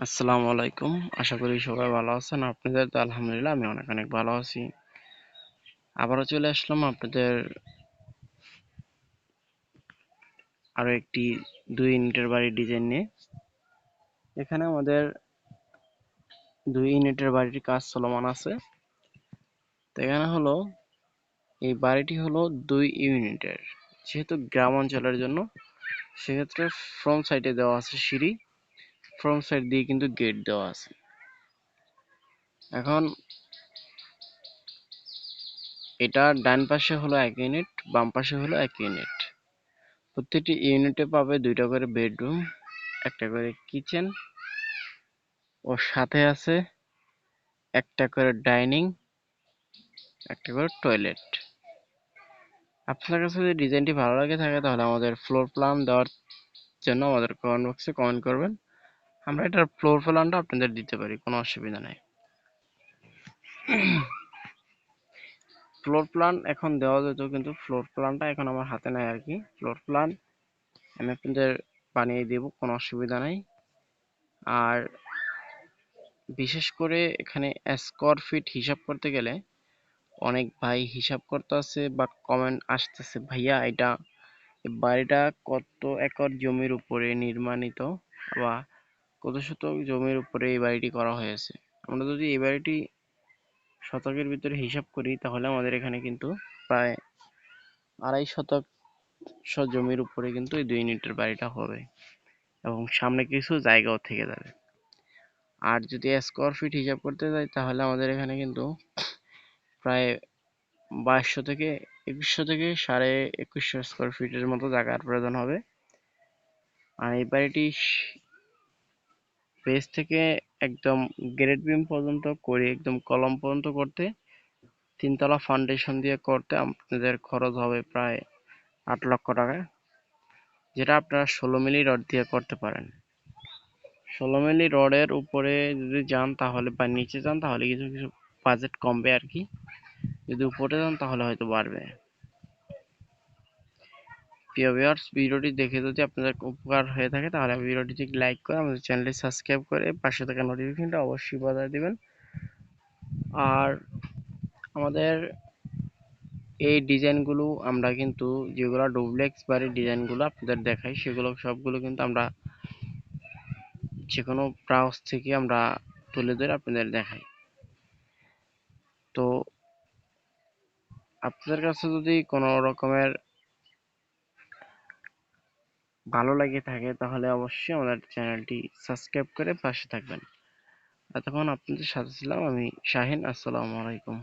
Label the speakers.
Speaker 1: আসসালামু আলাইকুম। আশা করি সবাই ভালো আছেন। আপনাদের তো আলহামদুলিল্লাহ আমি অনেক অনেক ভালো আছি। আবারও চলে আসলাম আপনাদের আরও একটি দুই ইউনিটের বাড়ির ডিজাইন নিয়ে। এখানে আমাদের দুই ইউনিটের বাড়ির কাজ চলমান আছে। তো এখানে হলো, এই বাড়িটি হলো দুই ইউনিটের। যেহেতু গ্রাম অঞ্চলের জন্য, সেক্ষেত্রে ফ্রন্ট সাইডে দেওয়া আছে সিঁড়ি। ফ্রন্ট সাইড দিয়ে কিন্তু গেট দেওয়া আছে। এখন এটা ডান পাশে হলো এক ইউনিট বাম পাশে হলো এক ইউনিট প্রত্যেকটি ইউনিটে পাবে দুইটা করে বেডরুম একটা করে কিচেন ও সাথে আছে একটা করে ডাইনিং একটা করে টয়লেট আপনার কাছে যদি ডিজাইনটি ভালো লাগে থাকে তাহলে আমাদের ফ্লোর প্ল্যান দেওয়ার জন্য আমাদের কমেন্ট বক্সে কমেন্ট করবেন। আমরা এটার ফ্লোর প্ল্যানটা আপনাদের দিতে পারি, কোনো অসুবিধা নেই। ফ্লোর প্ল্যান এখন দেওয়া যেত, কিন্তু ফ্লোর প্ল্যানটা এখন আমার হাতে নাই আর কি। ফ্লোর প্ল্যান আমি আপনাদের বানিয়ে দেব, কোনো অসুবিধা নাই। আর বিশেষ করে এখানে স্কোয়ার ফিট হিসাব করতে গেলে অনেক ভাই হিসাব করতে আছে বা কমেন্ট আসতেছে, ভাইয়া, এটা বাড়িটা কত একর জমির উপরে নির্মাণিত বা কত শতক জমির উপরে এই বাড়িটি করা হয়েছে? আমরা যদি এই বাড়িটি শতকের ভিতরে হিসাব করি, তাহলে আমাদের এখানে কিন্তু প্রায় আড়াই শতক জমির উপরে কিন্তু এই দুই ইউনিটের বাড়িটা হবে এবং সামনে কিছু জায়গাও থেকে যাবে। আর যদি স্কোয়ার ফিট হিসাব করতে যাই, তাহলে আমাদের এখানে কিন্তু প্রায় বাইশশো থেকে একুশশো থেকে সাড়ে একুশশো স্কোয়ার ফিটের মতো জায়গার প্রয়োজন হবে। আর এই বাড়িটি বেস থেকে একদম গ্রেড বিম পর্যন্ত করে, একদম কলম পর্যন্ত করতে, তিনতলা ফাউন্ডেশন দিয়ে করতে আপনাদের খরচ হবে প্রায় আট লক্ষ টাকা, যেটা আপনারা ষোলো মিলি রড দিয়ে করতে পারেন। ষোলো মিলি রডের উপরে যদি যান তাহলে বা নিচে যান তাহলে কিছু কিছু বাজেট কমবে আর কি। যদি উপরে যান তাহলে হয়তো বাড়বে। প্রিয় ভিউয়ার্স ভিডিওটি দেখে যদি আপনাদের উপকার হয়ে থাকে, তাহলে ভিডিওটি লাইক করে আমাদের চ্যানেলটি সাবস্ক্রাইব করে পাশে থাকা নোটিফিকেশনটা অবশ্যই বাজায় দিবেন। আর আমাদের এই ডিজাইনগুলো আমরা কিন্তু যেগুলো ডুপ্লেক্স বাড়ির ডিজাইনগুলো আপনাদের দেখাই, সেগুলো সবগুলো কিন্তু আমরা যে কোনো ব্রাউজ থেকে আমরা তুলে ধরে আপনাদের দেখাই। তো আপনাদের কাছে যদি কোনো রকমের ভালো লেগে থাকে, তাহলে অবশ্যই আমাদের চ্যানেলটি সাবস্ক্রাইব করে পাশে থাকবেন। এতক্ষণ আপনাদের সাথে ছিলাম আমি শাহিন, আসসালামু আলাইকুম।